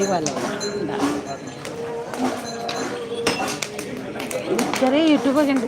Live അല്ലേ ചെറിയ യൂട്യൂബൊക്കെ ഉണ്ട്.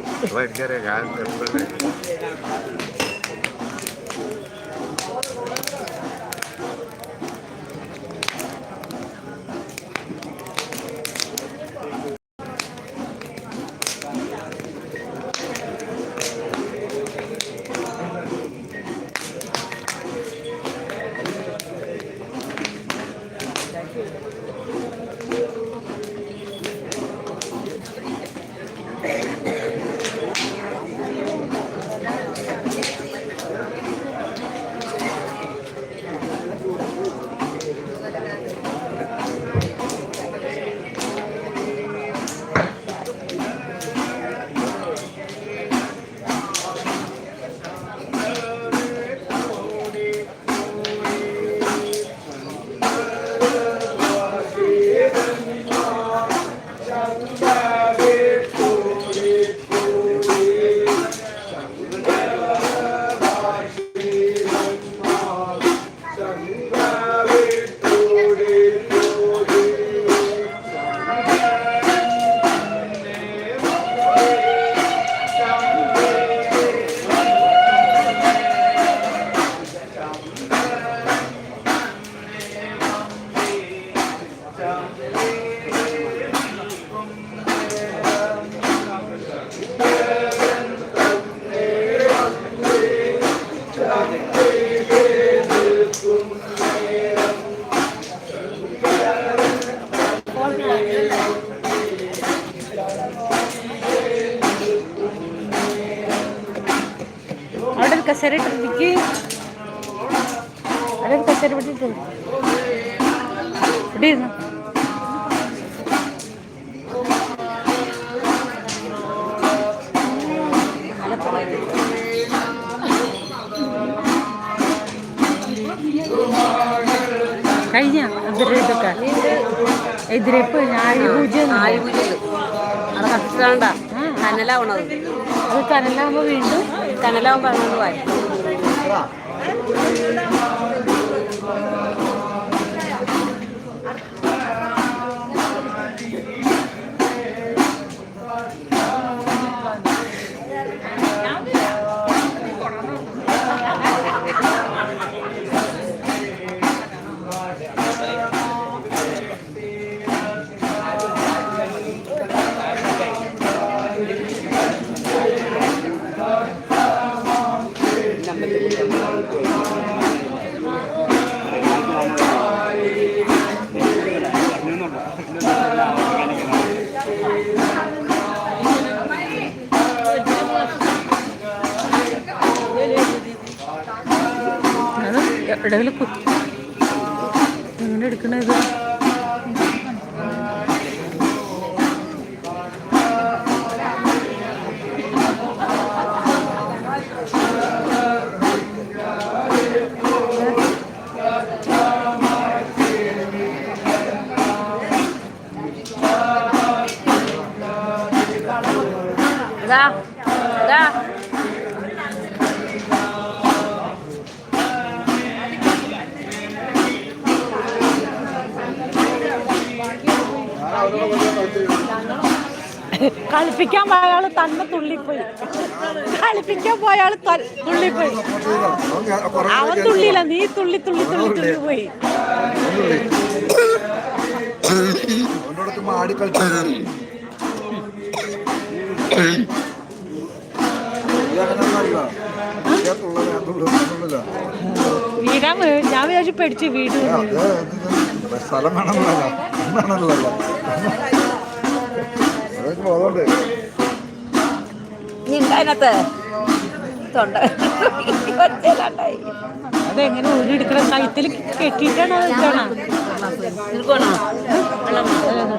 ഇവിടെ ഇരുന്നു കഴിഞ്ഞ ഇതൊക്കെ എതിരിപ്പ് ആയുപൂജ ആയുപൂജയുണ്ട് അത് കത്തിച്ചാണ്ട കനലാവണത്. അത് കനലാകുമ്പോ വീണ്ടും? കനലാവുമ്പോ അങ്ങോട്ട് പോയി പോയ. തുള്ളിപ്പോയി അവൻ തുള്ളിയില്ല നീ തുള്ളി തുള്ളി തുള്ളി തുള്ളി പോയി. അവനോടൊക്കെ മാടി കളിച്ചു വീരാൻ വീ- ഞാൻ വിചാരിച്ചു പേടിച്ച് വീട് സ്ഥലം വേണമെന്നല്ല ബോധമുണ്ട് നീ ഉണ്ടായിനകത്ത് തൊണ്ട അതെങ്ങനെ ഊരിയെടുക്കണം കഴുത്തിൽ കെട്ടിയിട്ടാണോ വെച്ചാണോ നിൽക്കണോ ആ.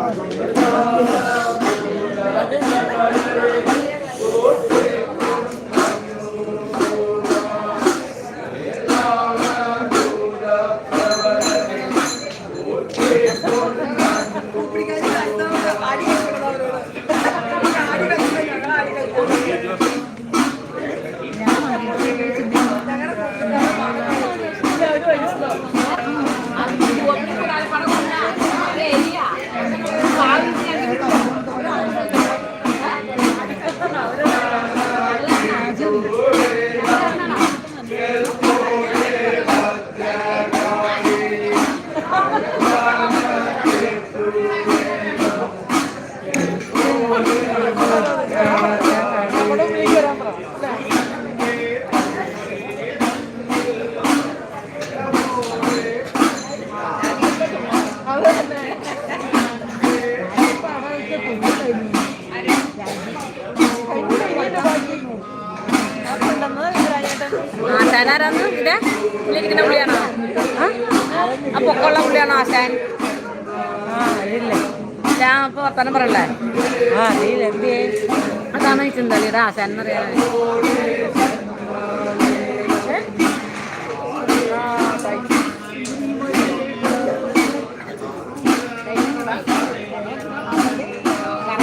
ആശാൻ എന്നറിയാൻ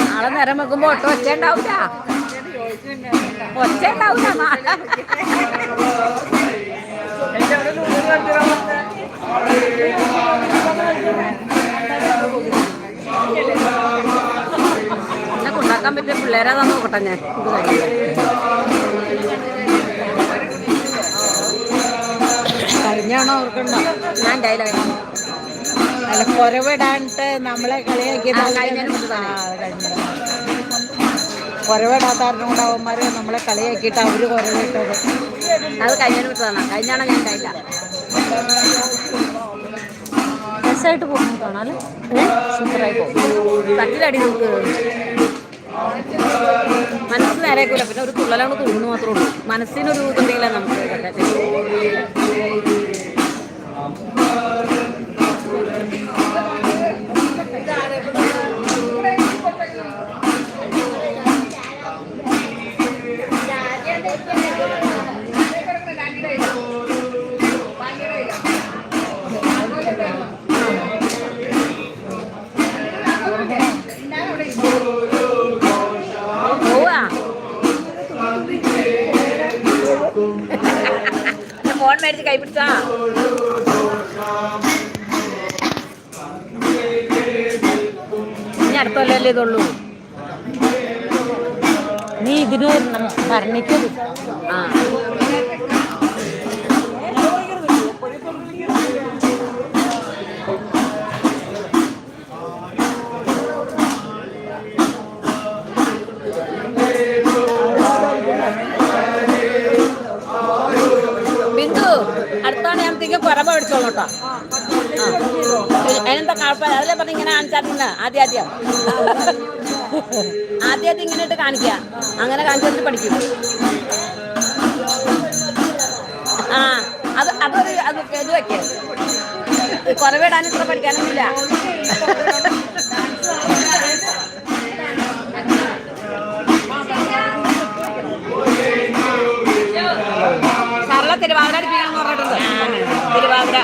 നാളെ നേരം വെക്കുമ്പോ ഒട്ടും ഒച്ച ഉണ്ടാവില്ല ഒച്ച ഉണ്ടാവില്ല നാളെ എന്നെ കൊണ്ടാക്കാൻ പറ്റിയ പിള്ളേരാതാ നോക്കട്ടെ ഞാൻ. കരിഞ്ഞാണോ ഓർക്കണ്ട? ഞാൻ ഡയലോഗ് അല്ല കുറവിടാണ്ട് നമ്മളെ കളിയാക്കി മുമ്പ് തന്നെ. കൂടെ അവന്മാര് നമ്മളെ കളിയാക്കിയിട്ട് അവർ കുറവിട്ടത്. അത് കഴിഞ്ഞു വിട്ടതാണ് കഴിഞ്ഞാണോ ഞാൻ ഡയല രസമായിട്ട് പോകുന്നു കാണാൽ സൂപ്പറായി പോകും. തട്ടിലടി നോക്ക് മനസ്സ് നേരെയാക്കൂല പിന്നെ ഒരു തുള്ളലാണ് തുള്ളുന്നു മാത്രമേ ഉള്ളൂ മനസ്സിനൊരു ഇതുണ്ടെങ്കിലേ നമുക്ക് പറ്റത്തെ. ഫോൺ കൈപിടിച്ചാ ഇനി അടുത്തല്ലേ ഇതുള്ളൂ. നീ ഇതിന് ഭരണിക്കത് ആ. അടുത്താണ് ഞാൻ തിരികെ കുറവ് മേടിച്ചോളൂ കേട്ടോ. അതിനെന്താ കുഴപ്പമില്ല അതിലെ പറഞ്ഞ ഇങ്ങനെ കാണിച്ചാൽ ആദ്യം ആദ്യം. ഇങ്ങനെ ഇട്ട് കാണിക്ക അങ്ങനെ കാണിച്ചിട്ട് പഠിക്കും. ആ. അത് അതൊരു അത് ഇത് വെക്കേ. കുറവിടാൻ ഇത്ര പഠിക്കാനൊന്നുമില്ല. സർല തിരുവാതിര അടിപ്പിക്കണം. എന്ന് പറഞ്ഞിട്ടുണ്ട് തിരുവാതിര.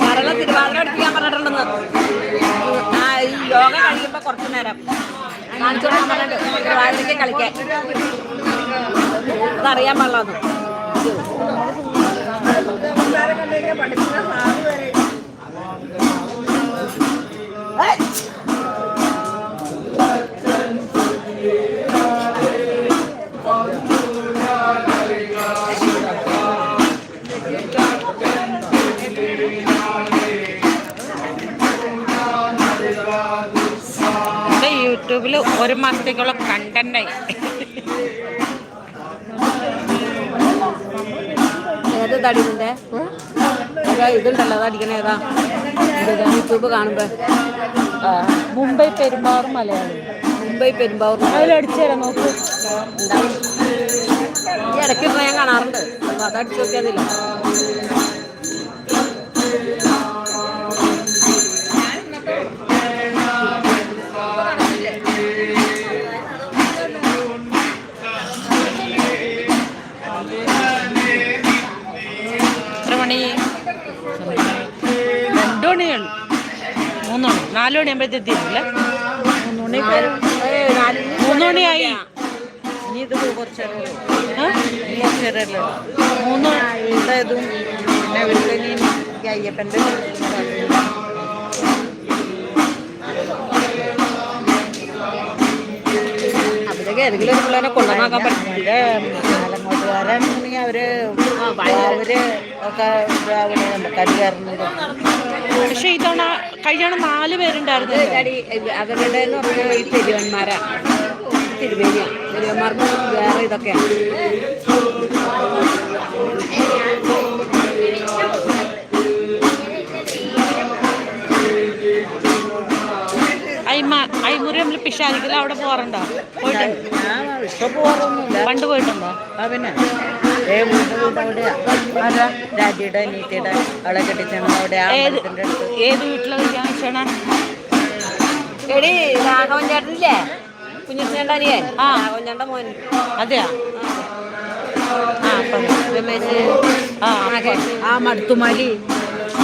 സരള തിരുവാതിര അടിപ്പിക്കാൻ പറഞ്ഞിട്ടുണ്ടെന്ന് ആ ഈ യോഗ കഴിയുമ്പോ കുറച്ചു നേരം. കാണിച്ചു കൊടുക്കാൻ പറഞ്ഞിട്ട് തിരുവാതിരയ്ക്ക് കളിക്കാൻ. അതറിയാൻ വരെ എന്റെ യൂട്യൂബിൽ ഒരു മാസത്തേക്കുള്ള കണ്ടന്റായി ഏത് തടി ഏതാ ഇതുണ്ടല്ലോ അത് അടിക്കണ ഏതാ? യൂട്യൂബ് കാണുമ്പോ. മുംബൈ പെരുമ്പാവൂർ മലയാളി. മുംബൈ പെരുമ്പാവൂർ അതിലടിച്ചു തരാം നോക്ക്. ഇടയ്ക്ക് ഞാൻ കാണാറുണ്ട്. അപ്പൊ അത് അടിച്ചു നോക്കിയതില്ല നാല് മണിയാകുമ്പോഴത്തെ എത്തിയിട്ടില്ല. മണി മൂന്ന് മണിയായി ഇനി ഇത് കുറച്ച് കുറച്ച് നേരമല്ലേ മൂന്ന് ഇതും പിന്നെ ഇവിടുത്തെ അയ്യപ്പന്റെ അതിലേക്ക് ഏതെങ്കിലും ഒരു പിള്ളേരെ കൊണ്ടുവന്നാക്കാൻ പറ്റും മലങ്ങോട്ടുകാരൻ അവർ അവർ ഒക്കെ രാവിലെ കരി കയറുന്നത് പക്ഷെ ഇത്തവണ കഴിഞ്ഞ നാല് പേരുണ്ടായിരുന്നു അവരുടെ എന്ന് പറഞ്ഞാൽ ഈ തിരുവന്മാരാ. തിരുവേലിയാ തിരുവന്മാർക്ക് വേറെ ഇതൊക്കെയാണ് നമ്മൾ പിഷാരിക്കൽ അവിടെ പോകാറുണ്ടോ പോയിട്ടുണ്ടോ പണ്ട് പോയിട്ടുണ്ടോ? പിന്നെ. ഏ വീട് വീട് അവിടെയാ ആരാ? രാജിയുടെ അനീത്തിയുടെ അവളെ കെട്ടിച്ചാണ് അവിടെ ആ ഏത് അമ്പലത്തിന്റെ അടുത്ത്. ഏത് വീട്ടിലാണ് എടി രാഘവൻ ചേട്ടനില്ലേ? കുഞ്ഞിച്ചേണ്ട അനിയൻ. ആ. രാഘവൻ ചേട്ടന്റെ മോൻ. അതെയാ? ആ അപ്പം രമേശ്. ആ മഹേഷ് ആ മടുത്തുമാലി.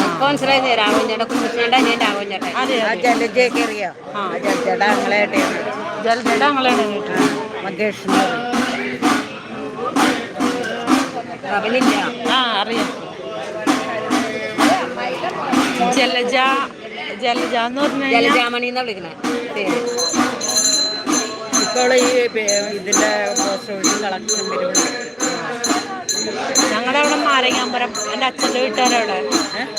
ഇപ്പൊ രാഘവൻ ചേട്ടൻ അനിയൻ രാഘവൻ ചേട്ടൻ അതെ. ആ അതെ ജലജയൊക്കെ അറിയാം? ആ. ആ ജലജയുടെ ആങ്ങളെയായിട്ടാണ് ജലജട ഞങ്ങളാണ് വീട്ടിൽ മകേഷ് എന്ന് പറയും. ആ അറിയാം. ജലജ ജലജ എന്ന് പറഞ്ഞാൽ ജലജാമണി എന്നാ ഇപ്പോൾ ഈ കളക്ഷൻ വരുമ്പോൾ ഞങ്ങളുടെ അവിടെ മാരങ്ങാമ്പരം എന്റെ അച്ഛന്റെ വീട്ടുകാരവിടെ.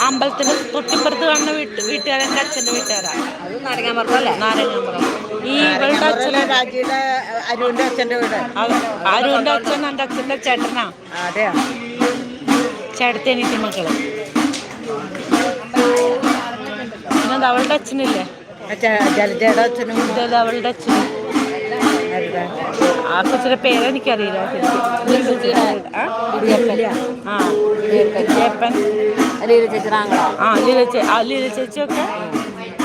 അമ്പലത്തിന് തൊട്ടിപ്പുറത്ത് കാണുന്ന വീട്ട് വീട്ടുകാരൻ എന്റെ അച്ഛന്റെ വീട്ടുകാരാ. അത് നാരങ്ങാൻ പറഞ്ഞല്ലേ നാരങ്ങാമ്പുറം. ഈ ഇവളുടെ അച്ഛൻ രാജിയുടെ അരുവിന്റെ അച്ഛന്റെ വീട്? അരുവിന്റെ അച്ഛൻ എന്റെ അച്ഛന്റെ ചേട്ടനാ. അതെയാ? ചേട്ടത്തി എനിക്ക് മക്കൾ. പിന്നെ അവളുടെ അച്ഛനില്ലേ? ജലജയുടെ അച്ഛനും അവളുടെ അച്ഛൻ ആ കൊച്ചിന്റെ പേരെനിക്കറിയില്ല ശരിക്കും. ആ? ലീല ചേച്ചി ആ ലീല ചേച്ചിയൊക്കെ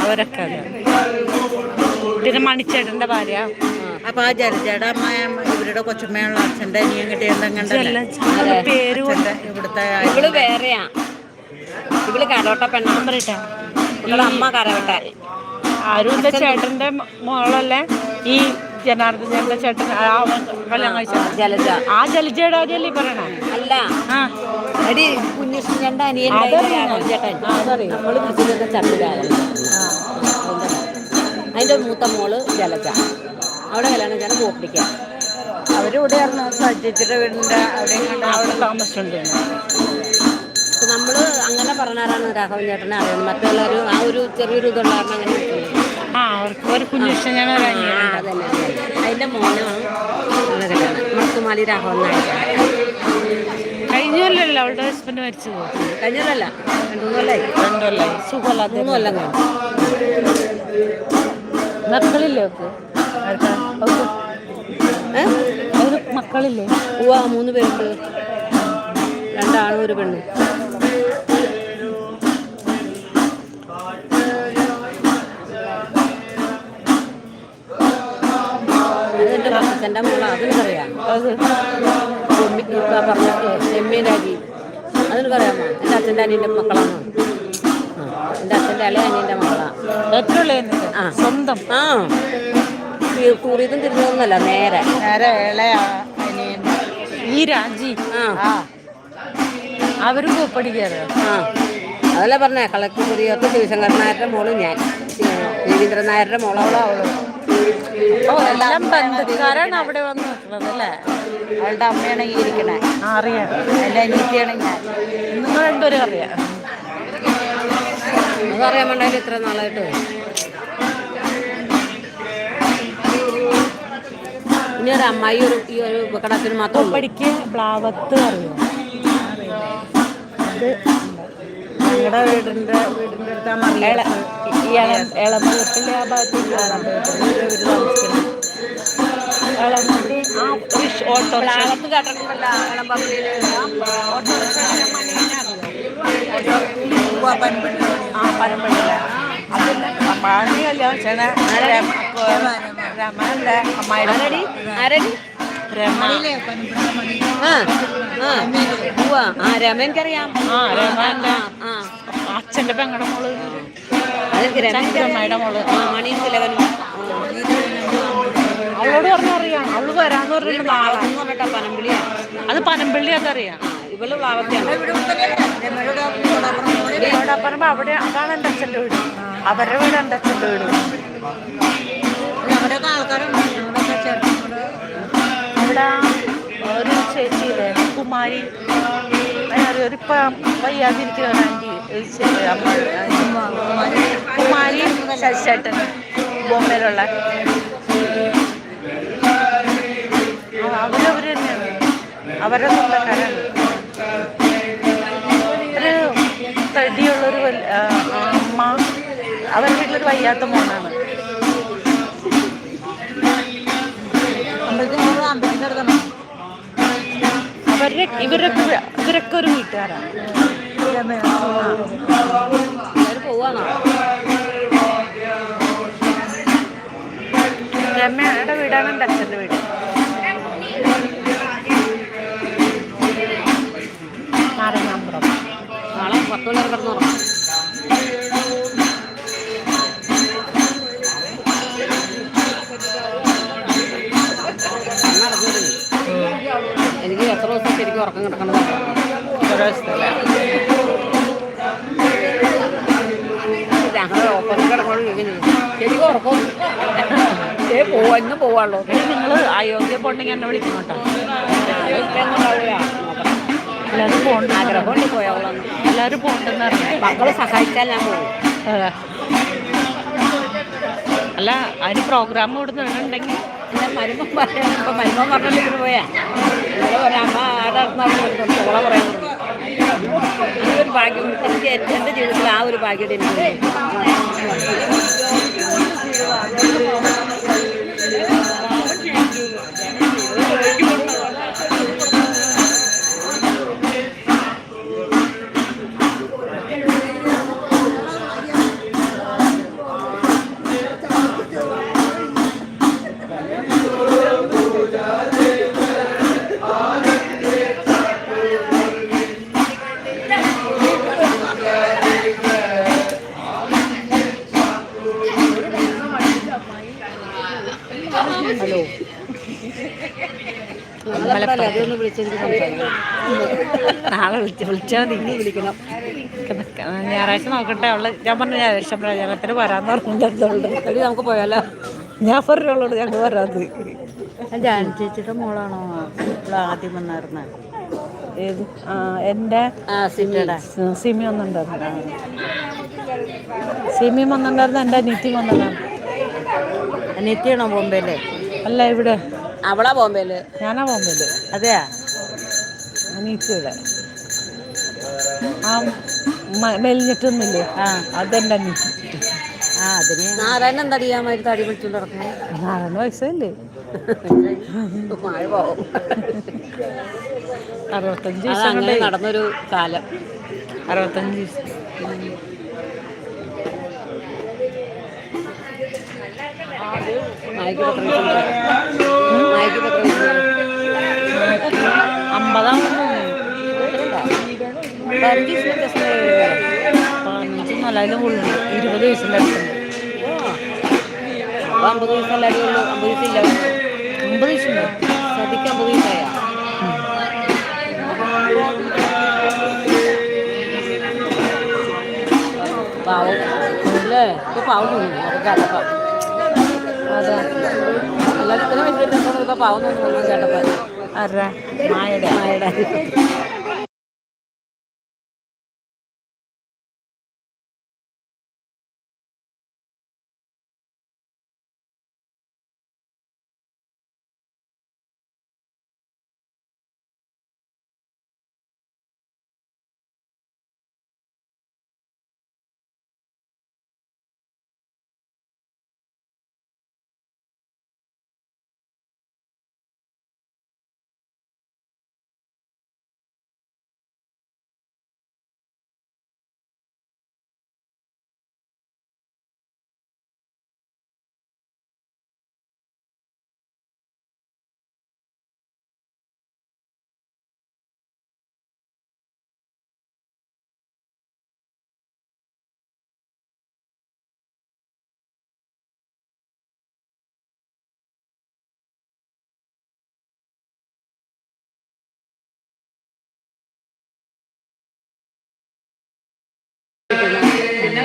അവരൊക്കെ പിന്നെ മണിച്ചേട്ടന്റെ ഭാര്യ. അപ്പൊ ആ ജലജയുടെ അമ്മ ഇവരുടെ കൊച്ചമ്മയുള്ള അച്ഛന്റെ അനിയൻ കിട്ടിയിട്ടുണ്ട് ജലജ പേര് കൊണ്ട്. ഇവിടുത്തെ ഇവൾ വേറെയാ. ഇവൾ കരോട്ട പെണ്ണാ പറയട്ടെ. ഇവളുടെ അമ്മ കരവട്ടെ. ആരുവിന്റെ ചേട്ടന്റെ മോളല്ലേ? ഈ ജനാർദ്ദൻ ചേട്ടന്റെ ചേട്ടൻ കല്യാണം ജലജ. ആ ജലജയുടെ കാര്യല്ലേ പറയണ? അല്ല. അടി കുഞ്ഞുഷ്ണന്റെ അനിയൻ ചേട്ടൻ. നമ്മൾ ചട്ടിലാണ് അതിന്റെ മൂത്ത മോൾ ജലജ. അവിടെ കല്യാണം ചേട്ടൻ പോപ്പിടിക്കാം അവരിവിടെയായിരുന്നു സജിച്ചിയുടെ വീടിന്റെ വീടിന്റെ അവിടെ അവിടെ താമസിച്ചുണ്ട് നമ്മൾ നമ്മൾ അങ്ങനെ പറഞ്ഞാലാണ് രാഘവൻ ചേട്ടനെ അറിയുന്നത്. മറ്റുള്ളവർ ആ ഒരു ചെറിയൊരു ഇതുള്ള കാരണം അങ്ങനെ. ആ അവർക്ക് ഒരു അതന്നെ. അതിന്റെ മോനാണ് കല്യാണം. രാഘവൻ കഴിഞ്ഞല്ലോ അവളുടെ ഹസ്ബൻഡ് മരിച്ചു രണ്ടു മൂന്നല്ലായി രണ്ടു സുഖമല്ലാത്ത മൂന്ന് കൊല്ലം കഴിഞ്ഞു. മക്കളില്ലേ അവർക്ക്? അവർക്ക് മക്കളില്ലേ? ഉവ്വ മൂന്ന് പേരുണ്ട്. രണ്ടാണും ഒരു പെണ്ണ്. അതെന്റെ അച്ഛന്റെ മോളാ അതിനറിയാം അത് പറഞ്ഞിട്ട് ചെമ്മീൻ രാജി അതിനറിയാമോ എന്റെ അച്ഛന്റെ അനിയന്റെ മക്കളാണ്. എന്റെ അച്ഛന്റെ ഇളയ അനിയന്റെ ഏറ്റവും ആ. സ്വന്തം? ആ. കൂറിയതും നേരെ. നേരെ ഈ രാജി? ആ. അവരും ആ. അതല്ല പറഞ്ഞേ കളക്ടർ കുറിയൊക്കെ ശിവശങ്കർ നായരുടെ മോൾ ഞാൻ. രവീന്ദ്രൻ നായരുടെ മോളവളോ അവൾ. ഓ എല്ലാം ബന്ധുക്കാരാണ് അവിടെ വന്ന് നിൽക്കുന്നത് അല്ലേ? അവളുടെ അമ്മയാണെങ്കിൽ ഇരിക്കണേ. അറിയാം. എന്റെ അനിയത്തിയാണ് ഞാൻ. നിങ്ങൾ രണ്ടുപേരും അറിയാം. അതറിയാൻ വേണ്ടായാലും ഇത്ര നാളായിട്ട് ഇനി ഒരു അമ്മായി ഒരു ഈ ഒരു കടത്തിന് മാത്രം പഠിക്ക് പ്ലാവത്ത് അറിയോ? ഞങ്ങളുടെ വീടിന്റെ വീടിന്റെ അടുത്ത് ആ എള മറിയ ഈ ഇളം ഇളമ്പൂട്ടിലെ ആ ഭാഗത്തേക്ക് ഇളമ്പൂട്ടി ആ ഓട്ടോ പ്ലാവത്ത് കേട്ടിട്ടുണ്ടല്ലോ പരമ്പര അതിന്റെ ആരടി? രമ ആ ആ ഉവ്വ. ആ രമ എനിക്കറിയാം. ആ രമന്റെ ആ അച്ഛന്റെ പെങ്ങളുടെ മോൾ. ചന്ദ്രമ്മയുടെ മോൾ. മണി അവളോട് പറഞ്ഞറിയാം. അവൾ വരാന്ന് പറഞ്ഞിട്ട് നാളെ. പനമ്പിള്ളിയാ പറഞ്ഞിട്ടാ പനമ്പിളിയാ അത് പനമ്പള്ളി അതറിയാം. ഇവൾ പ്ലാവത്തെയാണ് അവിടെ അതാണ് എന്റെ അച്ഛന്റെ വീട്. അവരുടെ വീട് എന്റെ അച്ഛന്റെ വീട്. അവിടെ ഒരു ചേച്ചിയില്ലേ കുമാരി. ഒരിപ്പം വയ്യാതിരിക്കുന്ന ഒരു ആന്റി ഒരു കുമാരി ശശിചേട്ടൻ ബോംബെയിലുള്ള. അവരവർ തന്നെയാണ്. അവരുടെ സ്വന്തക്കാരാണ്. ഒരു വയ്യാത്ത മോനാണ്. അവരുടെ ഇവരൊക്കെ ഇവരൊക്കെ ഒരു വീട്ടുകാരാണ്. രമ്യയുടെ വീടാണ് എന്റെ അച്ഛന്റെ വീട്. നാളെ പത്ത് പത്തുമണി കിടന്നുറങ്ങും ശരിക്കും ഉറക്കം കിടക്കണത് ഓരോ സ്ഥലം. ഞങ്ങൾ ഒപ്പം കിടക്കണം ശരിക്കും ഉറക്കം ഏ പോവാ ഇന്ന് പോവാള്ളൂ. നിങ്ങൾ അയോധ്യ പോണ്ടെങ്കിൽ എന്നെ വിളിക്കും കേട്ടോ. എല്ലാവരും പോകണ്ട ആഗ്രഹമുണ്ട് പോയാളാണ് എല്ലാവരും പോകണ്ടെന്ന് അറിയാം മക്കളെ സഹായിച്ചാൽ ഞാൻ പോകും അല്ല അതിന് പ്രോഗ്രാം ഇവിടുന്ന് പിന്നെ മരുമൻ പറയാൻ ഇപ്പം മരുമൻ പറഞ്ഞിട്ട് പോയാ. ഇന്നലെ പറയാം അമ്മ അടുത്ത് ചോള പറയാൻ ഈ ഒരു ഭാഗ്യം എനിക്ക് എന്റെ ജീവിതത്തിൽ ആ ഒരു ഭാഗ്യം എനിക്ക് സംസാരിക്കണം നാളെ വിളിച്ച് വിളിച്ചാൽ മതി ഇനി വിളിക്കണം ഞായറാഴ്ച നോക്കട്ടെ. അവൾ ഞാൻ പറഞ്ഞു ഞായറാഴ്ച പ്രചാരണത്തിന് വരാന്ന് പറഞ്ഞിട്ടുണ്ട് നമുക്ക് പോയാലോ? ഞാൻ പറഞ്ഞോളോട് ഞങ്ങൾ വരാത് ജാനി ചേച്ചിയുടെ മോളാണോ? ആദ്യം വന്നായിരുന്ന. ഏത്? എന്റെ? സിമി വന്നിട്ടുണ്ടായിരുന്നു. സിമി വന്നിട്ടുണ്ടായിരുന്നു എന്റെ അനിയത്തി വന്നിട്ടുണ്ടായിരുന്നു. അനിയത്തിയാണോ ബോംബെയിലെ? അല്ല ഇവിടെ. അവളാ ബോംബെയിൽ. ഞാനാ ബോംബെയിൽ. അതെയാ? ഇവിടെ ആ മെലിഞ്ഞിട്ടൊന്നുമില്ലേ? ആ അതെന്റെ അനിയത്തി. ആ അതിന് നാരായണൻ എന്താ ചെയ്യാമായിട്ട് തടി പിടിച്ചോണ്ട് നടക്കുന്നത് നാരായണ വയസ്സല്ലേ? അറുപത്തഞ്ച് ദിവസം അങ്ങനെ നടന്നൊരു കാലം. അറുപത്തഞ്ച് ദിവസം. നായിക്ക് നായിക്ക് പത്ര അമ്പതാവുന്നു പതിനഞ്ച് ദിവസം ഉള്ളു. ഇരുപത് വയസ്സിന്റെ അടുത്തുണ്ട്. അപ്പൊ അമ്പത് ദിവസം എല്ലാവരും ഉള്ളൂ. അമ്പത് ദിവസം ഇല്ല. അമ്പത് വയസ്സുണ്ട്. സതിക്ക് അമ്പത് ദിവസമായ പാവം. അല്ലേ? ഇപ്പൊ പാവം തോന്നുന്നു. അപ്പൊ കേട്ടപ്പോ. അതെ. എല്ലാവരും ഇത്ര വലിയ പാവം തോന്നുന്നു. കേട്ടപ്പോ. ആരുടെ മായയുടെ. മായയുടെ.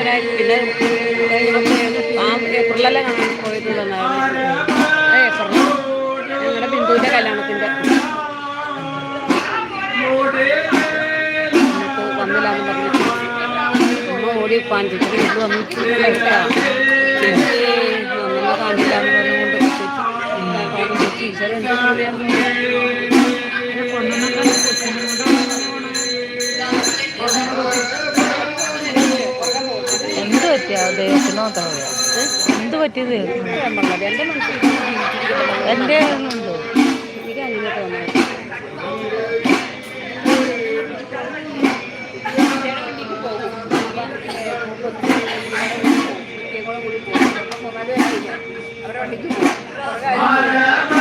പിന്നെ പിന്നെ ആ ഏപ്രിലല്ലേ കാണാൻ പോയിട്ടുള്ളതാണ് ഏപ്രിൽ ഞങ്ങളുടെ ബിന്ദുവിന്റെ കല്യാണത്തിന്റെ. വന്നില്ലാന്ന് പറഞ്ഞു അമ്മ ഓടി പാഞ്ചിട്ട് വീട്ടിൽ പറഞ്ഞുകൊണ്ട് ചേച്ചി എന്താ പറയാ പറ്റിയ ദൈവത്തിനോ എന്ത് പറ്റിയത്? എന്റെ ഒന്നുണ്ടോ അവരുടെ വണ്ടിക്ക് പോകും.